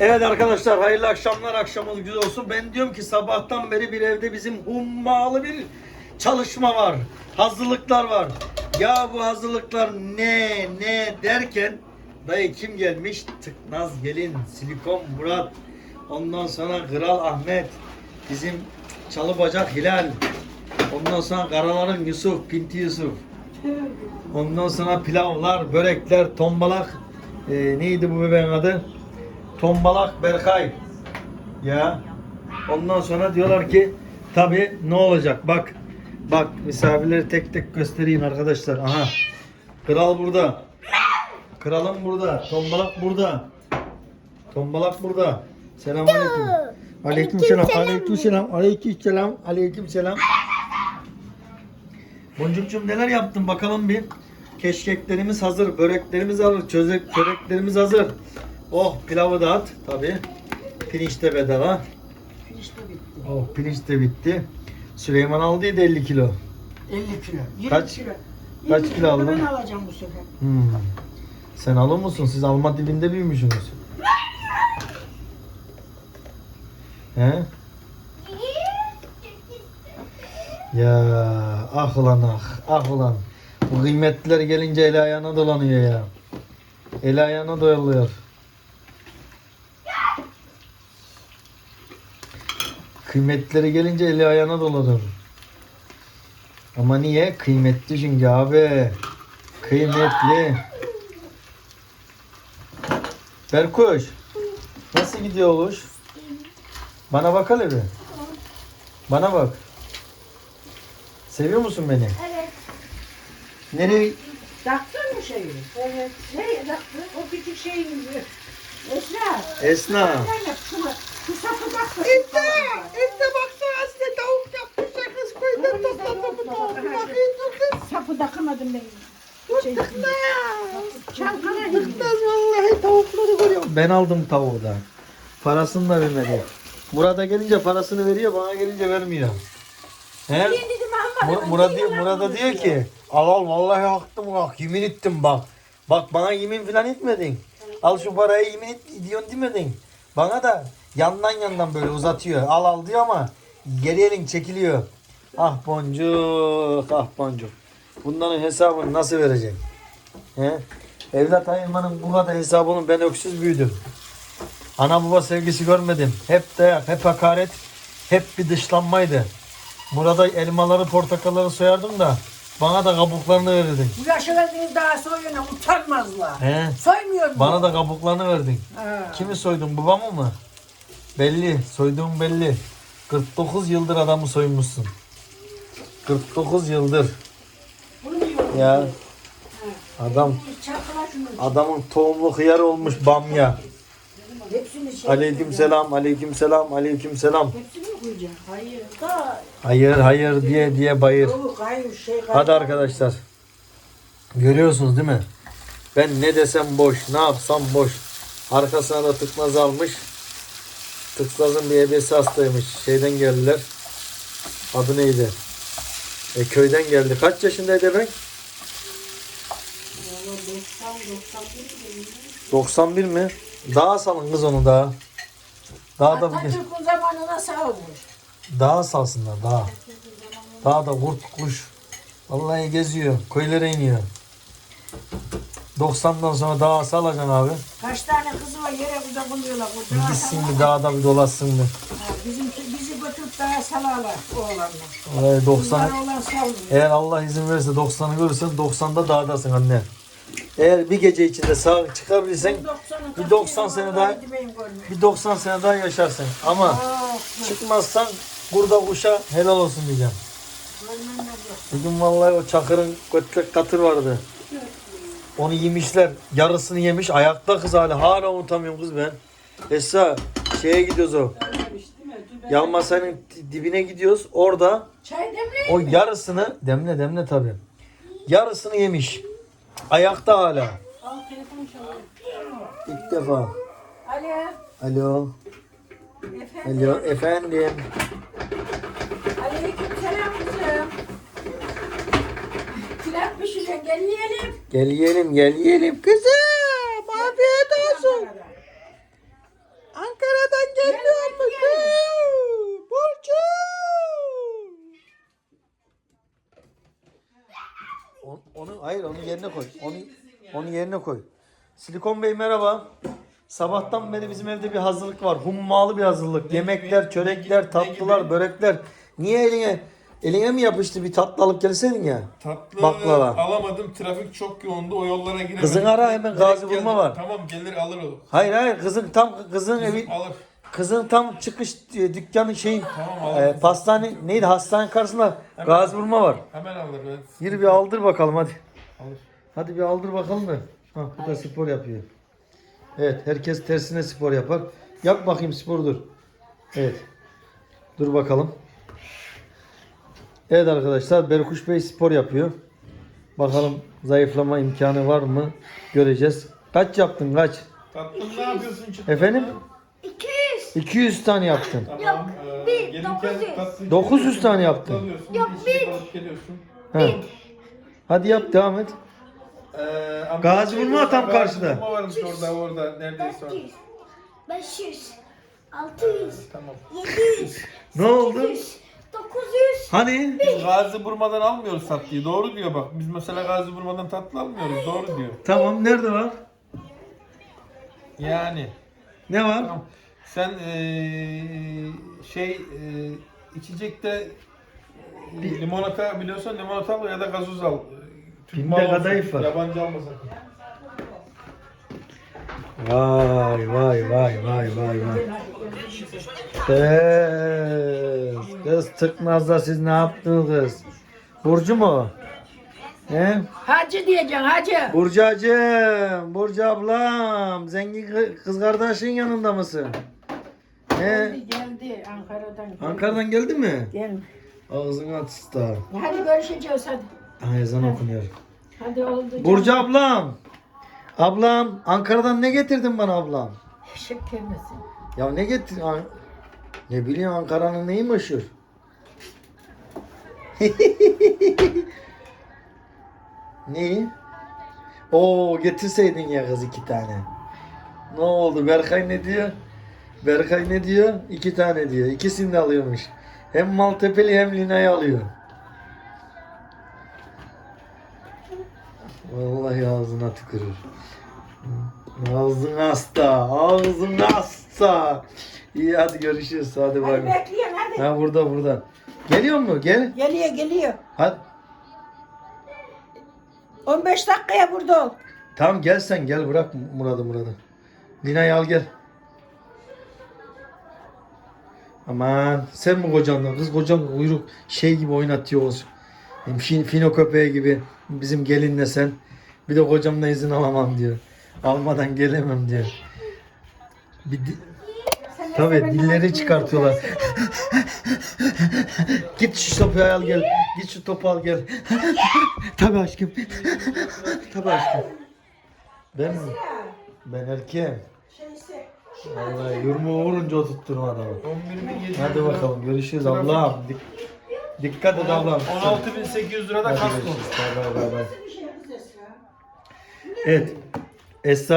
Evet arkadaşlar hayırlı akşamlar akşamınız güzel olsun. Ben diyorum ki sabahtan beri bir evde bizim hummalı bir çalışma var. Hazırlıklar var. Ya bu hazırlıklar ne ne derken dayı kim gelmiş? Tıknaz Gelin, Silikon Murat, ondan sonra Kral Ahmet, bizim Çalı Bacak Hilal, ondan sonra Karaların Yusuf, Pinti Yusuf. Ondan sonra pilavlar, börekler, tombalak. Ee, neydi bu bebeğin adı? Tombalak Berkay. Ya. Ondan sonra diyorlar ki tabi ne olacak? Bak. Bak misafirleri tek tek göstereyim arkadaşlar. Aha. Kral burada. Kralım burada. Tombalak burada. Tombalak burada. Selamünaleyküm. Aleyküm selam. Aleyküm selam. Aleyküm selam. Aleyküm selam. Boncukcuğum neler yaptın bakalım bir. Keşkeklerimiz hazır, böreklerimiz hazır, çözek çöreklerimiz hazır. Oh pilavı da at tabi. Pirinç de bedava. İşte bitti. Oh pirinç de bitti. Süleyman aldıydı 50 kilo. 50 kilo. 20 Kaç- kilo. kaç 20 kilo aldın? Ben alacağım bu sefer. Hmm. Sen alır mısın? Siz alma dibinde büyümüşsünüz. He? Ya ah ulan ah ah ulan. Bu kıymetliler gelince el ayağına dolanıyor ya. El ayağına doyuluyor. Kıymetleri gelince eli ayağına dolanır. Ama niye? Kıymetli çünkü abi. Kıymetli. Berkuş. Nasıl gidiyor oluş? Bana bak hele bir. Bana bak. Seviyor musun beni? Evet. Nereye? Taktın mı şeyi? Evet. Ne taktın? O küçük şeyini. Esra. Esna. İşte, işte baksana aslında tavuk yapmışlar kız koydan topladı bu tavuğu. Bakayım dur kız. Sapı takamadım ben. Tıkla. Çankana gibi. Tıknaz vallahi tavukları görüyorum. Ben aldım tavuğu da. Parasını da vermedi. Murat'a gelince parasını veriyor, bana gelince vermiyor. He? Mur- Murat diyor, Murat'a diyor ki al al vallahi haktım bak yemin ettim bak. Bak bana yemin falan etmedin. Al şu parayı yemin et diyorsun demedin. Bana da yandan yandan böyle uzatıyor. Al al diyor ama geri elin çekiliyor. Ah boncuk ah boncuk. Bunların hesabını nasıl vereceksin? He? Evlat ayırmanın bu kadar hesabını ben öksüz büyüdüm. Ana baba sevgisi görmedim. Hep dayak, hep hakaret, hep bir dışlanmaydı. Burada elmaları, portakalları soyardım da bana da kabuklarını verirdin. Bu yaşa verdiğiniz daha soyuna utanmazlar. He? Soymuyor mu? Bana da kabuklarını verdin. Ha. Kimi soydun babamı mı? Belli, soyduğun belli. 49 yıldır adamı soymuşsun. 49 yıldır. Bunu diyorum. Ya adam Çakala şunu. adamın tohumlu hıyar olmuş bamya. Hepsini şey. Aleyküm selam, aleyküm selam, aleyküm selam. Hepsini koyacaksın? Hayır. Da. Hayır hayır diye diye bayır. Yok hayır şey. Hadi arkadaşlar. Görüyorsunuz değil mi? Ben ne desem boş, ne yapsam boş. Arkasına da tıknaz almış. Tıknazın bir ebesi hastaymış. Şeyden geldiler. Adı neydi? E, köyden geldi. Kaç yaşındaydı ben? 91 mi? Daha salın kız onu daha. Daha da bir Atatürk'ün zamanında sağ olmuş. daha salsınlar daha. Daha da kurt kuş. Vallahi geziyor. Köylere iniyor. 90'dan sonra daha salacaksın abi. Kaç tane kızı var yere kucak buluyorlar. Bu dağa Gitsin bir dağda bir dolaşsın bir. Ha, Bizimki, bizi götürüp dağa salarlar oğlanlar. Vallahi 90 Bunlar oğlan salmıyor. eğer Allah izin verirse 90'ı görürsen 90'da dağdasın anne. Eğer bir gece içinde sağ çıkabilirsen bir 90 sene daha bir 90 sene daha yaşarsın. Ama çıkmazsan burada kuşa helal olsun diyeceğim. Bugün vallahi o çakırın götlek katır vardı. Onu yemişler. Yarısını yemiş. Ayakta kız hala. Hala unutamıyorum kız ben. Esra şeye gidiyoruz o. Yalmasanın dibine gidiyoruz. Orada Çay o yarısını demle demle tabi. Yarısını yemiş. Ayakta hala. Al telefon çalıyor. İlk defa. Alo. Alo. Efendim. Alo efendim. Aleyküm selam kızım. Pilav pişireceksin gel yiyelim. Gel yiyelim gel yiyelim kızım. Afiyet olsun. Yerine koy. Onu onu yerine koy. Silikon Bey merhaba. Sabahtan beri bizim evde bir hazırlık var. Hummalı bir hazırlık. Yemekler, çörekler, tatlılar, börekler. Niye eline eline mi yapıştı bir tatlı alıp gelseydin ya? Tatlı Baklava. alamadım. Trafik çok yoğundu. O yollara giremedim. Kızın ara hemen Direkt gazi geldim. vurma var. Tamam gelir alır o. Hayır hayır kızın tam kızın evi Alır. kızın tam çıkış e, dükkanı şeyin Tamam, alır. e, pastane neydi hastane karşısında gazi vurma var. Hemen alır. Evet. Yürü bir aldır bakalım hadi. Alır. Hadi bir aldır bakalım da. Ha, bu da spor yapıyor. Evet herkes tersine spor yapar. Yap bakayım spor dur. Evet. Dur bakalım. Evet arkadaşlar Berkuş Bey spor yapıyor. Bakalım zayıflama imkanı var mı? Göreceğiz. Kaç yaptın kaç? Tatlım ne yapıyorsun? Çıktı Efendim? 200. 200 tane yaptın. Tamam. Yok, bir, gelirken 900. tatlı- 900 tane yaptın. Alıyorsun, Yok, bir şey bir. alıp geliyorsun. Ha. Hadi yap devam et. Ee, ama Gazi şey vurma tam gazi karşıda. vurma varmış orada orada neredeyse. 400. 500. 600. Tamam. 700. Ne oldu? 800. 900. Hani? Gazi vurmadan almıyoruz tatlıyı. Doğru diyor bak. Biz mesela gazi vurmadan tatlı almıyoruz. Doğru diyor. Tamam nerede var? Yani. Ne var? Tamam. Sen eee, şey eee, içecekte eee, limonata biliyorsan limonata al ya da gazoz al. Türk Binde malı olsun. kadayıf var. Yabancı alma sakın. Vay vay vay vay vay vay. Kız, kız tıknazda siz ne yaptınız kız? Burcu mu? He? Hacı diyeceksin hacı. Burcu hacım, Burcu ablam, zengin kı- kız kardeşin yanında mısın? He? Geldi geldi Ankara'dan. geldi. Ankara'dan geldi mi? Gel. Ağzına tısta. Hadi görüşeceğiz hadi. Ha, ezan okunuyor. Hadi oldu. Burcu ablam. Ablam, Ankara'dan ne getirdin bana ablam? Şeker misin? Ya ne getir? An- Ne bileyim Ankara'nın neyi meşhur? Neyi? Oo getirseydin ya kız iki tane. Ne oldu? Berkay ne diyor? Berkay ne diyor? İki tane diyor. İkisini de alıyormuş. Hem Maltepe'li hem Lina'yı alıyor. Vallahi ağzına tükürür. Ağzın hasta. Ağzın hasta. İyi hadi görüşürüz. Hadi bay bay. bekleyin hadi. Ha burada burada. Geliyor mu? Gel. Geliyor geliyor. Hadi. 15 dakikaya burada ol. Tamam gel sen gel bırak Murat'ı Murat'ı. Lina'yı al gel. Aman sen mi kocanla? Kız kocan kuyruk şey gibi oynatıyor olsun. Hem fin- fino köpeği gibi bizim gelinle sen. Bir de kocamla izin alamam diyor. Almadan gelemem diyor. Bir di- Tabii dilleri çıkartıyorlar. Git şu topu al gel. Git şu topu al gel. Tabii aşkım. Tabii aşkım. Ben mi? Ben erkeğim. Vallahi yurmu vurunca oturtturma adamı. 11.700 Hadi bakalım görüşürüz ablam. Dik- dikkat et ablam. 16.800 lira da Hadi kasko. görüşürüz. Bay bay bay bay. Evet. Esra